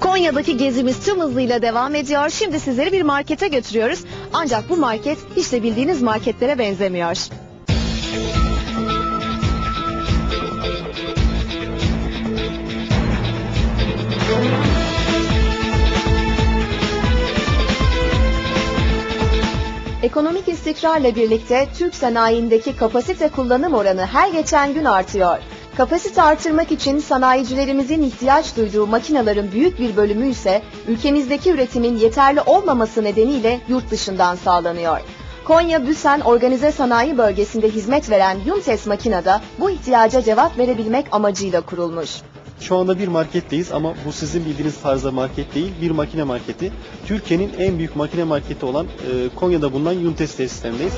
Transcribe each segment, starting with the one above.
Konya'daki gezimiz tüm hızıyla devam ediyor. Şimdi sizleri bir markete götürüyoruz. Ancak bu market hiç de bildiğiniz marketlere benzemiyor. Ekonomik istikrarla birlikte Türk sanayindeki kapasite kullanım oranı her geçen gün artıyor. Kapasite artırmak için sanayicilerimizin ihtiyaç duyduğu makinelerin büyük bir bölümü ise ülkemizdeki üretimin yeterli olmaması nedeniyle yurt dışından sağlanıyor. Konya Büsen Organize Sanayi Bölgesi'nde hizmet veren Yuntes makinada bu ihtiyaca cevap verebilmek amacıyla kurulmuş. Şu anda bir marketteyiz ama bu sizin bildiğiniz tarzda market değil, bir makine marketi. Türkiye'nin en büyük makine marketi olan e, Konya'da bulunan Yuntes tesislerindeyiz.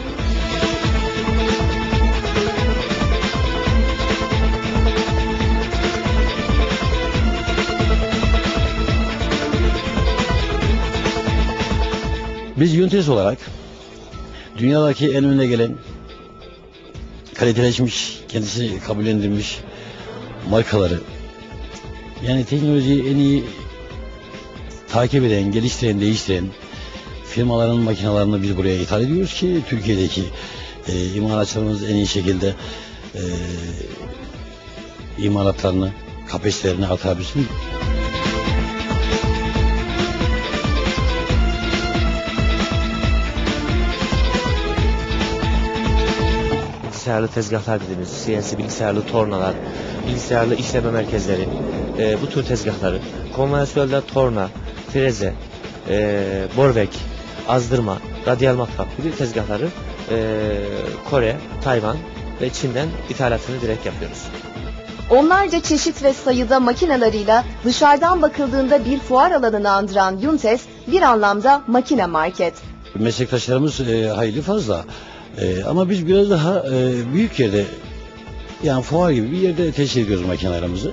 Biz Yuntes olarak dünyadaki en önüne gelen kaliteleşmiş, kendisi kabullendirmiş markaları yani teknolojiyi en iyi takip eden, geliştiren, değiştiren firmaların makinalarını biz buraya ithal ediyoruz ki Türkiye'deki e, imalatçılarımız en iyi şekilde e, imalatlarını, kapasitelerini artırabilsin. Bilgisayarlı tezgahlar dediğimiz CNC bilgisayarlı tornalar, bilgisayarlı işleme merkezleri, e, bu tür tezgahları, konvansiyonel torna, freze, e, borvek, azdırma, radyal matkap gibi tezgahları e, Kore, Tayvan ve Çin'den ithalatını direkt yapıyoruz. Onlarca çeşit ve sayıda makinalarıyla dışarıdan bakıldığında bir fuar alanını andıran Yuntes bir anlamda makine market. Meslektaşlarımız e, hayli fazla. E, ama biz biraz daha e, büyük yerde yani fuar gibi bir yerde teşhir ediyoruz makinelerimizi.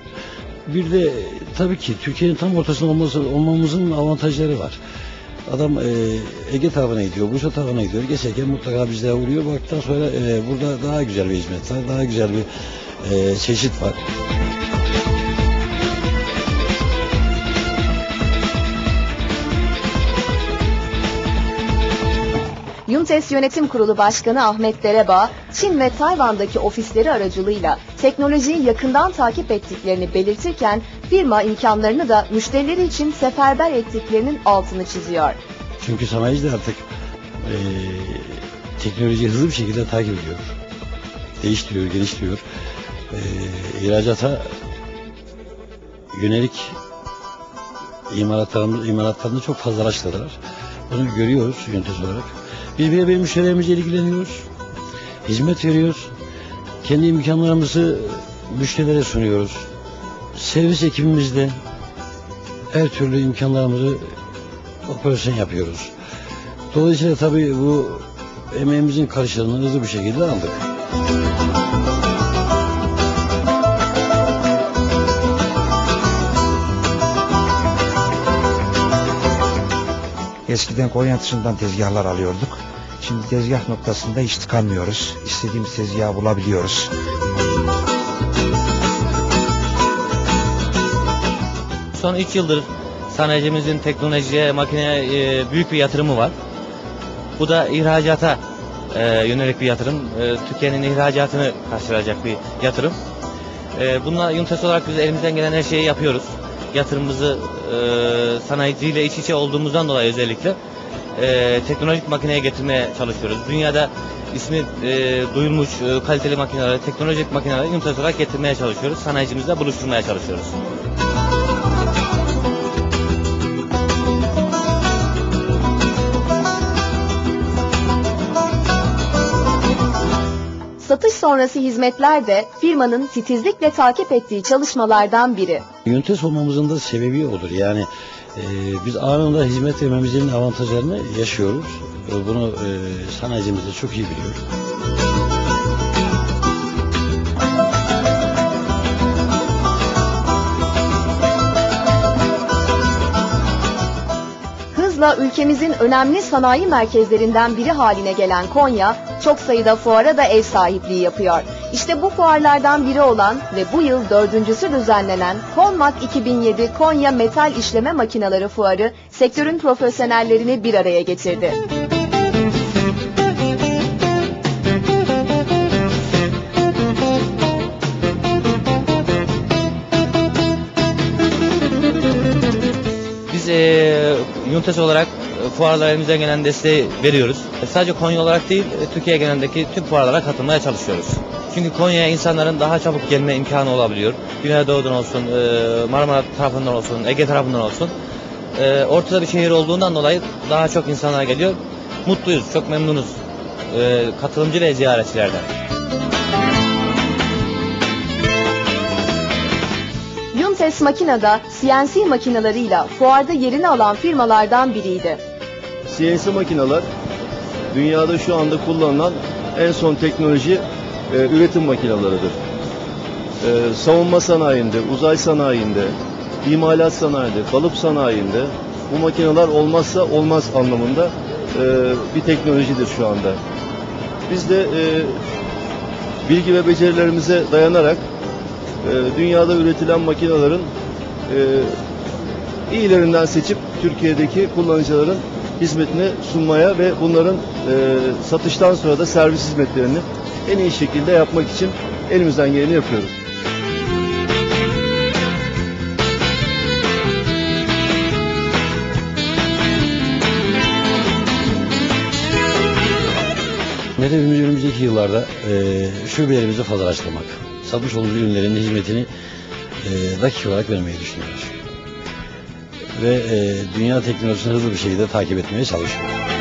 Bir de tabii ki Türkiye'nin tam ortasında olması, olmamızın avantajları var. Adam e, Ege tarafına gidiyor, Bursa tarafına gidiyor. Geçerken mutlaka bizlere uğruyor. Baktıktan sonra e, burada daha güzel bir hizmet var, daha güzel bir e, çeşit var. Yuntes Yönetim Kurulu Başkanı Ahmet Dereba, Çin ve Tayvan'daki ofisleri aracılığıyla teknolojiyi yakından takip ettiklerini belirtirken firma imkanlarını da müşterileri için seferber ettiklerinin altını çiziyor. Çünkü sanayici de artık e, teknolojiyi hızlı bir şekilde takip ediyor. Değiştiriyor, geliştiriyor. E, ihracata yönelik imalatlarını, imalatlarını çok fazla araçladılar. Bunu görüyoruz yönetim olarak. Biz birebir müşterilerimizle ilgileniyoruz. Hizmet veriyoruz. Kendi imkanlarımızı müşterilere sunuyoruz. Servis ekibimizde her türlü imkanlarımızı operasyon yapıyoruz. Dolayısıyla tabii bu emeğimizin karşılığını hızlı bir şekilde aldık. Eskiden Konya dışından tezgahlar alıyorduk. Şimdi tezgah noktasında hiç tıkanmıyoruz. İstediğimiz tezgahı bulabiliyoruz. Son 3 yıldır sanayicimizin teknolojiye, makineye e, büyük bir yatırımı var. Bu da ihracata e, yönelik bir yatırım. E, Türkiye'nin ihracatını karşılayacak bir yatırım. E, bununla Yuntes olarak biz elimizden gelen her şeyi yapıyoruz. Yatırımımızı e, sanayiciyle iç içe olduğumuzdan dolayı özellikle e, teknolojik makineye getirmeye çalışıyoruz. Dünyada ismi e, duyulmuş e, kaliteli makineleri, teknolojik makineleri Yuntes olarak getirmeye çalışıyoruz. Sanayicimizle buluşturmaya çalışıyoruz. Sonrası hizmetler de firmanın titizlikle takip ettiği çalışmalardan biri. Yöntes olmamızın da sebebi odur. Yani e, biz anında hizmet vermemizin avantajlarını yaşıyoruz. Bunu e, sanayicimiz de çok iyi biliyor. Hızla ülkemizin önemli sanayi merkezlerinden biri haline gelen Konya, çok sayıda fuara da ev sahipliği yapıyor. İşte bu fuarlardan biri olan ve bu yıl dördüncüsü düzenlenen Konmak 2007 Konya Metal İşleme Makineleri Fuarı sektörün profesyonellerini bir araya getirdi. Biz e, Yuntes olarak e, fuarlara elimizden gelen desteği veriyoruz. E, sadece Konya olarak değil, e, Türkiye genelindeki tüm fuarlara katılmaya çalışıyoruz. Çünkü Konya'ya insanların daha çabuk gelme imkanı olabiliyor. Güneydoğu'dan olsun, Marmara tarafından olsun, Ege tarafından olsun. Ortada bir şehir olduğundan dolayı daha çok insanlar geliyor. Mutluyuz, çok memnunuz katılımcı ve ziyaretçilerden. Yuntes Makina'da CNC makinalarıyla fuarda yerini alan firmalardan biriydi. CNC makineler dünyada şu anda kullanılan en son teknoloji e, üretim makineleridir. E, savunma sanayinde, uzay sanayinde, imalat sanayinde, kalıp sanayinde bu makineler olmazsa olmaz anlamında e, bir teknolojidir şu anda. Biz de e, bilgi ve becerilerimize dayanarak e, dünyada üretilen makinelerin e, iyilerinden seçip Türkiye'deki kullanıcıların hizmetine sunmaya ve bunların e, satıştan sonra da servis hizmetlerini en iyi şekilde yapmak için elimizden geleni yapıyoruz. Hedefimiz önümüzdeki yıllarda e, şubelerimizi fazlalaştırmak. Satmış olduğumuz ürünlerin hizmetini e, dakika olarak vermeyi düşünüyoruz. Ve e, dünya teknolojisini hızlı bir şekilde takip etmeye çalışıyoruz.